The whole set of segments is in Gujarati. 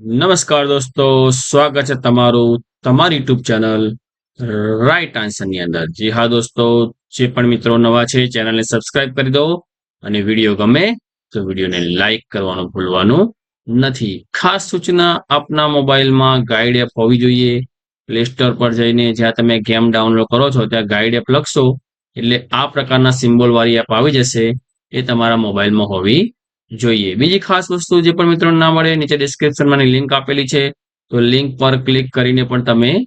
નમસ્કાર દોસ્તો, સ્વાગત છે તમારું તમારી યુટ્યુબ ચેનલ રાઈટ આન્સરની અંદર. જી હા દોસ્તો, જે પણ મિત્રો નવા છે, ચેનલને સબસ્ક્રાઇબ કરી દો અને વીડિયો ગમે તો વિડીયોને લાઈક કરવાનું ભૂલવાનું નથી. ખાસ સૂચના, આપના મોબાઈલમાં ગાઈડ એપ હોવી જોઈએ. પ્લે સ્ટોર પર જઈને જ્યાં તમે ગેમ ડાઉનલોડ કરો છો, ત્યાં ગાઈડ એપ લખશો, એટલે આ પ્રકારના સિમ્બોલવાળી એપ આવી જશે, એ તમારા મોબાઈલમાં હોવી જોઈએ. બીજી ખાસ વસ્તુ જે પણ મિત્રો ના મળે, નીચે ડિસ્ક્રિપ્શનમાં લિંક આપેલી છે. તો લિંક પર ક્લિક કરીને પણ તમે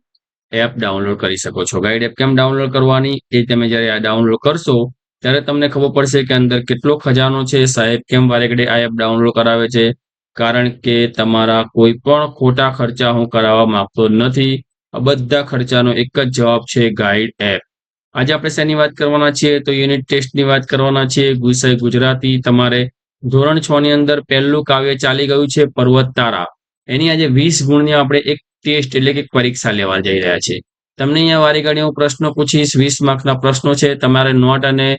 એપ ડાઉનલોડ કરી શકો છો. ગાઈડ એપ કેમ ડાઉનલોડ કરવાની? એ તમે જ્યારે આ ડાઉનલોડ કરશો, ત્યારે તમને ખબર પડશે કે અંદર કેટલો ખજાનો છે. સાહેબ, કેમ વારેકડે આ એપ ડાઉનલોડ કરાવે છે? કારણ કે તમારા કોઈ પણ ખોટા ખર્ચા હું કરાવવા માંગતો નથી. આ બધા ખર્ચાનો એક જ જવાબ છે ગાઈડ એપ આજે આપણે શેની વાત કરવાના છીએ? તો યુનિટ ટેસ્ટની વાત કરવાના છીએ. ગુસાઈ ગુજરાતી તમારે ધોરણ છ ની અંદર પહેલું કાવ્ય ચાલી ગયું છે પર્વત તારા એની આજે વીસ ગુણની આપણે એક ટેસ્ટ એટલે કે પરીક્ષા લેવા જઈ રહ્યા છે તમને અહીંયા વારી ઘડી હું પ્રશ્નો પૂછીશ. વીસ માર્કના પ્રશ્નો છે. તમારે નોટ અને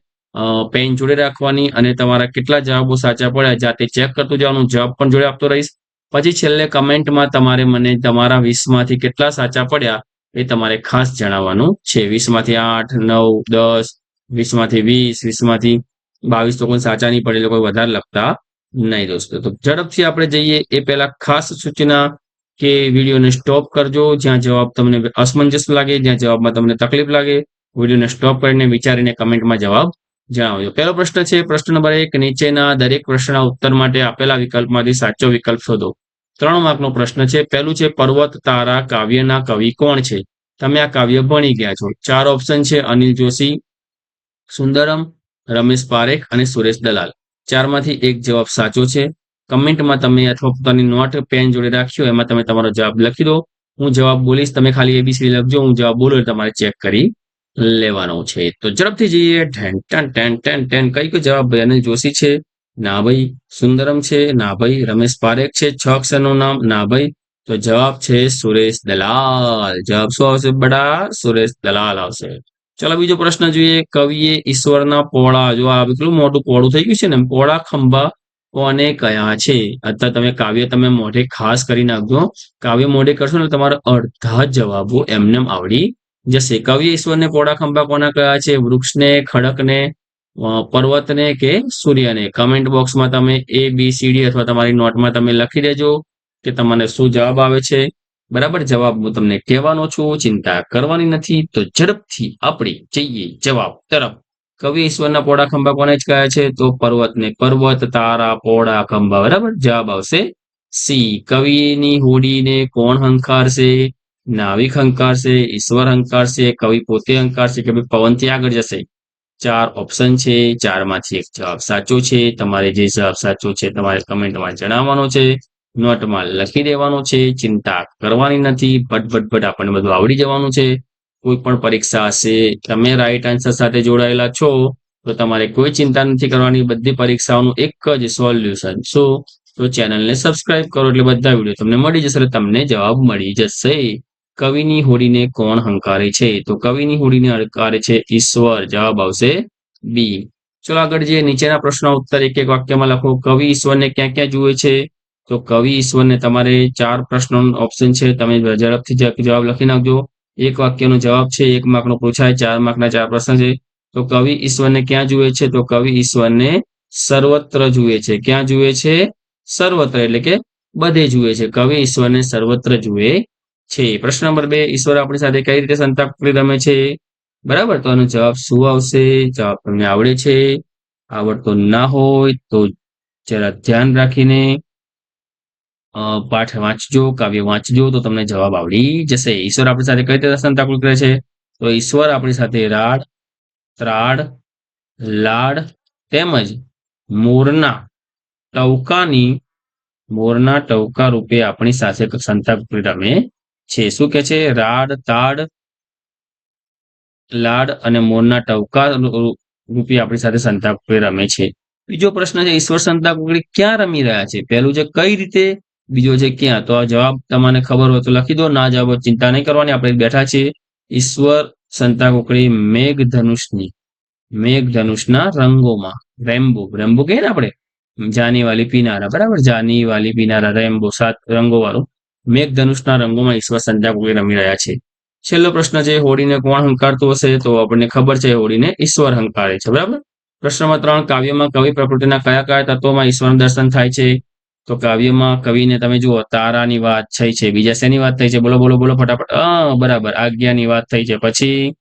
પેન જોડે રાખવાની અને તમારા કેટલા જવાબો સાચા પડ્યા જાતે ચેક કરતું જવાનું જવાબ પણ જોડે આપતો રહીશ. પછી છેલ્લે કમેન્ટમાં તમારે મને તમારા વીસમાંથી કેટલા સાચા પડ્યા એ તમારે ખાસ જણાવવાનું છે. વીસમાંથી આઠ, નવ, દસ વીસમાંથી વીસ વીસમાંથી બાવીસ લોકો સાચા નહીં પડે લોકો વધારે લખતા નહીં દોસ્તો. તો ઝડપથી આપણે જઈએ એ પહેલા ખાસ સૂચના કે વિડીયોને સ્ટોપ કરજો, જ્યાં જવાબ તમને અસમંજસ લાગે, જ્યાં જવાબમાં તમને તકલીફ લાગે, વિડીયોને સ્ટોપ કરીને વિચારીને કમેન્ટમાં જવાબ જણાવજો. પહેલો પ્રશ્ન છે, પ્રશ્ન નંબર એક, નીચેના દરેક પ્રશ્નના ઉત્તર માટે આપેલા વિકલ્પમાંથી સાચો વિકલ્પ શોધો. ત્રણ માર્કનો પ્રશ્ન છે, પહેલું છે, પર્વત, તારા, કાવ્યના કવિ કોણ છે? તમે આ કાવ્ય ભણી ગયા છો. ચાર ઓપ્શન છે, અનિલ જોશી, સુંદરમ રમેશ પારેખ અને સુરેશ દલાલ. ચારમાંથી એક જવાબ સાચો છે. કમેન્ટમાં તમે અથવા પોતાની નોટ, પેન જોડે રાખ્યો એમાં તમે તમારો જવાબ લખી દો. હું જવાબ બોલીશ, તમે ખાલી એબીસી લખજો, હું જવાબ બોલો તમારે ચેક કરી લેવાનો છે. તો ઝડપથી જઈએ. Ten ten ten ten ten. કઈ કઈ જવાબ ભાઈ અનિલ જોશી છે? ના ભાઈ સુંદરમ છે ના ભાઈ રમેશ પારેખ છે, છ અક્ષરનું નામ ના ભાઈ તો જવાબ છે સુરેશ દલાલ. જવાબ શું આવશે? બડા સુરેશ દલાલ આવશે. ચલો બીજો પ્રશ્ન જોઈએ. કવિએ ઈશ્વરના પોળા જો આ કેટલું મોટું પોળું થઈ ગયું છે ને? પોળા ખંભા કોને કયા છે? અત્યારે તમે કાવ્ય તમે મોઢે ખાસ કરી નાખજો. કાવ્ય મોઢે કરશો ને તમારા અડધા જવાબો એમને આવડી જશે. કવિ ઈશ્વરને પોળા ખંભા કોના કયા છે? વૃક્ષને, ખડકને પર્વતને કે સૂર્યને? કમેન્ટ બોક્સમાં તમે એ બી સી ડી અથવા તમારી નોટમાં તમે લખી દેજો કે તમને શું જવાબ આવે છે? બરાબર? જવાબ હું તમને કહેવાનો છું, ચિંતા કરવાની નથી. તો ઝડપથી આપણે જઈએ જવાબ તરફ. કવિ ઈશ્વરના પોળા ખંભા કોને જ કહે છે? તો પર્વતને પર્વત, તારા પોળા ખંભા. બરાબર? જવાબ આવશે સી. કવિની હોડીને કોણ હંકારશે? નાવિક હંકારશે, ઈશ્વર હંકારશે, કવિ પોતે હંકારશે કે ભાઈ પવનથી આગળ જશે? ચાર ઓપ્શન છે, ચારમાંથી એક જવાબ સાચો છે. તમારે જે જવાબ સાચો છે તમારે કમેન્ટમાં જણાવવાનો છે. નોટમાં લખી દેવાનો છે, ચિંતા કરવાની નથી, ભટ ભટ ભટ આપણને બધું આવડી જવાનું છે. કોઈ પણ પરીક્ષા હશે, તમે રાઈટ આન્સર સાથે જોડાયેલા છો, તો તમારે કોઈ ચિંતા નથી કરવાની, બધી પરીક્ષાઓનું એક જ સોલ્યુશન શું તો ચેનલને સબસ્ક્રાઇબ કરો એટલે બધા વીડિયો તમને મળી જશે તમને જવાબ મળી જશે. કવિની હોડીને કોણ હંકારે છે? તો કવિની હોડીને હંકારે છે ઈશ્વર. જવાબ આવશે બી. ચલો આગળ જે નીચેના પ્રશ્નો ઉત્તર એક એક વાક્યમાં લખો. કવિ ઈશ્વરને ક્યાં ક્યાં જુએ છે? તો કવિ ઈશ્વરને તમારે ચાર પ્રશ્નો ઓપ્શન છે, તમે ઝડપથી જવાબ લખી નાખજો. એક વાક્યનો જવાબ છે, એક માર્કનો પૂછાય, ચાર માર્કના ચાર પ્રશ્ન છે. તો કવિ ઈશ્વરને ક્યાં જુએ છે? તો કવિ ઈશ્વરને સર્વત્ર જુએ છે. ક્યાં જુએ છે? સર્વત્ર, એટલે કે બધે જુએ છે. કવિ ઈશ્વરને સર્વત્ર જુએ છે. પ્રશ્ન નંબર બે, ઈશ્વર આપણી સાથે કઈ રીતે સંતાકુકડી રમે છે? બરાબર? તો આનો જવાબ શું આવશે? જવાબ તમને આવડે છે. આવડતો ના હોય તો જરા ધ્યાન રાખીને પાઠ વાંચજો, કાવ્ય વાંચજો, તો તમને જવાબ આવડી જશે. ઈશ્વર આપણી સાથે કઈ રીતે સંતાકુલ કરે છે? તો ઈશ્વર આપણી સાથે રાડ, ત્રાડ, લાડ તેમજ મોરના ટવકાની, મોરના ટવકા રૂપે આપણી સાથે સંતાકુકડી રમે છે. શું કે છે? રાડ, તાડ, લાડ અને મોરના ટવકા રૂપે આપણી સાથે સંતાકુકડી રમે છે. બીજો પ્રશ્ન છે, ઈશ્વર સંતાકુકડી ક્યાં રમી રહ્યા છે? પહેલું છે, કઈ રીતે બીજો છે ક્યાં? તો આ જવાબ તમને ખબર હોય તો લખી દો. ના જવાબ ચિંતા નહીં કરવાની. આપણે બેઠા છીએ. ઈશ્વર સંતા કોકડી મેઘ ધનુષની મેઘ ધનુષના રંગોમાં. રેમ્બો. રેમ્બો કહીએ ને આપણે? જાની વાલી પીનારા. બરાબર? જાની વાલી પીનારા રેમ્બો. સાત રંગો મેઘ ધનુષના રંગોમાં ઈશ્વર સંતાકુકડી રમી રહ્યા છે. છેલ્લો પ્રશ્ન છે, હોળીને કોણ હંકારતું હશે? તો આપણને ખબર છે, હોળીને ઈશ્વર હંકારે છે. બરાબર? પ્રશ્નમાં ત્રણ કાવ્યમાં કવિ પ્રકૃતિના કયા કયા તત્વોમાં ઈશ્વરનું દર્શન થાય છે? તો કાવ્યમાં કવિને તમે જુઓ, તારાની વાત થઈ છે, બીજા શેની વાત થઈ છે? બોલો બોલો બોલો ફટાફટ. અ, બરાબર, આજ્ઞાની વાત થઈ છે. પછી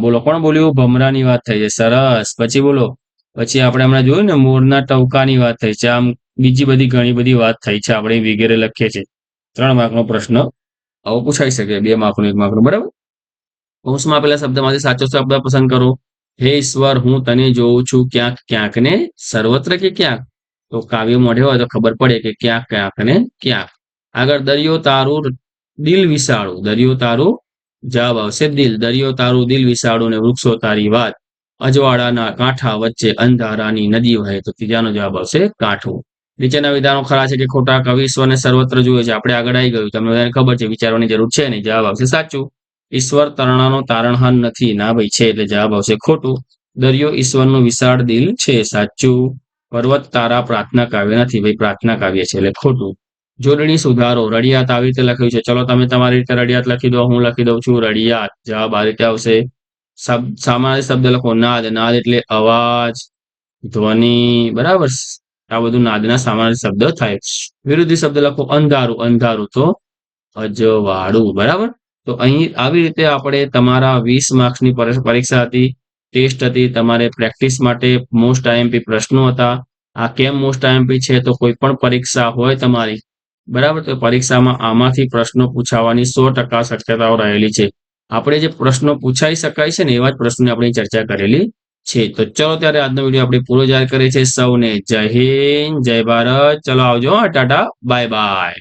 બોલો, કોણ બોલ્યું? ભમરાની વાત થઈ છે. સરસ. પછી બોલો, પછી આપણે હમણાં જોયું ને, મોરના ટવકાની વાત થઈ છે. આમ બીજી બધી ઘણી બધી વાત થઈ છે, આપણે વગેરે લખીએ છીએ. ત્રણ માર્કનો પ્રશ્ન. આવો પૂછાઈ શકે, બે માર્કનો, એક માર્કનો, બરાબર? કૌંસમાં પેલા શબ્દમાંથી સાચો શબ્દ પસંદ કરો. હે ઈશ્વર, હું તને જોઉં છું ક્યાંક ક્યાંક ને સર્વત્ર કે ક્યાંક? તો કાવ્ય મોઢે હોય તો ખબર પડે કે ક્યાંક ક્યાંક ને ક્યાંક આગળ, દરિયો તારું દિલ વિશાળું, દરિયો તારું જવાબ આવશે દિલ. દરિયો તારું દિલ વિશાળું ને વૃક્ષો તારી વાત. અજવાળાના કાંઠા વચ્ચે અંધારાની નદી વહે તો ત્રીજાનો જવાબ આવશે કાંઠું. નીચેના વિધાનો ખરા છે કે ખોટા કવિ ઈશ્વરને સર્વત્ર જુએ છે. આપણે આગળ આવી ગયું. તમને બધાને ખબર છે, વિચારવાની જરૂર છે નહીં. જવાબ આવશે સાચું. ઈશ્વર તરણાનો તારણહાન નથી. ના ભાઈ, છે એટલે જવાબ આવશે ખોટું. દરિયો ઈશ્વરનું વિશાળ દિલ છે. સાચું. પર્વત તારા પ્રાર્થના કાવ્ય નથી, ભાઈ, પ્રાર્થના કાવ્ય છે, એટલે ખોટું. જોડણી સુધારો, રડિયાત આવી રીતે લખ્યું છે. ચલો, તમે તમારી રીતે રડિયાત લખી દો, હું લખી દઉં છું, રડિયાત, જવાબ આ રીતે આવશે. સામાન્ય શબ્દ લખો, નાદ નાદ એટલે અવાજ, ધ્વનિ, બરાબર? આ બધું નાદના સામાન્ય શબ્દ થાય. વિરુદ્ધ શબ્દ લખો, અંધારું અંધારું તો અજવાળું, બરાબર? તો અહીં આવી રીતે આપણે તમારા વીસ માર્ક્સની પરીક્ષા હતી. ટેસ્ટ હતી, તમારે પ્રેક્ટિસ માટે મોસ્ટ આઈએમપી પ્રશ્નો હતા. આ કેમ મોસ્ટ આઈએમપી છે તો કોઈ પણ પરીક્ષા હોય તમારી, બરાબર? તો પરીક્ષામાં આમાંથી પ્રશ્નો પૂછાવાની સો ટકા શક્યતાઓ રહેલી છે. આપણે જે પ્રશ્નો પૂછાઈ શકાય છે ને, એવા જ પ્રશ્નોની આપણે ચર્ચા કરેલી છે. તો ચલો ત્યારે આજનો વીડિયો આપણે પૂરો જાહેર કરીએ છીએ. સૌને જય હિન્દ, જય ભારત. ચલો આવજો ટાટા. Bye bye.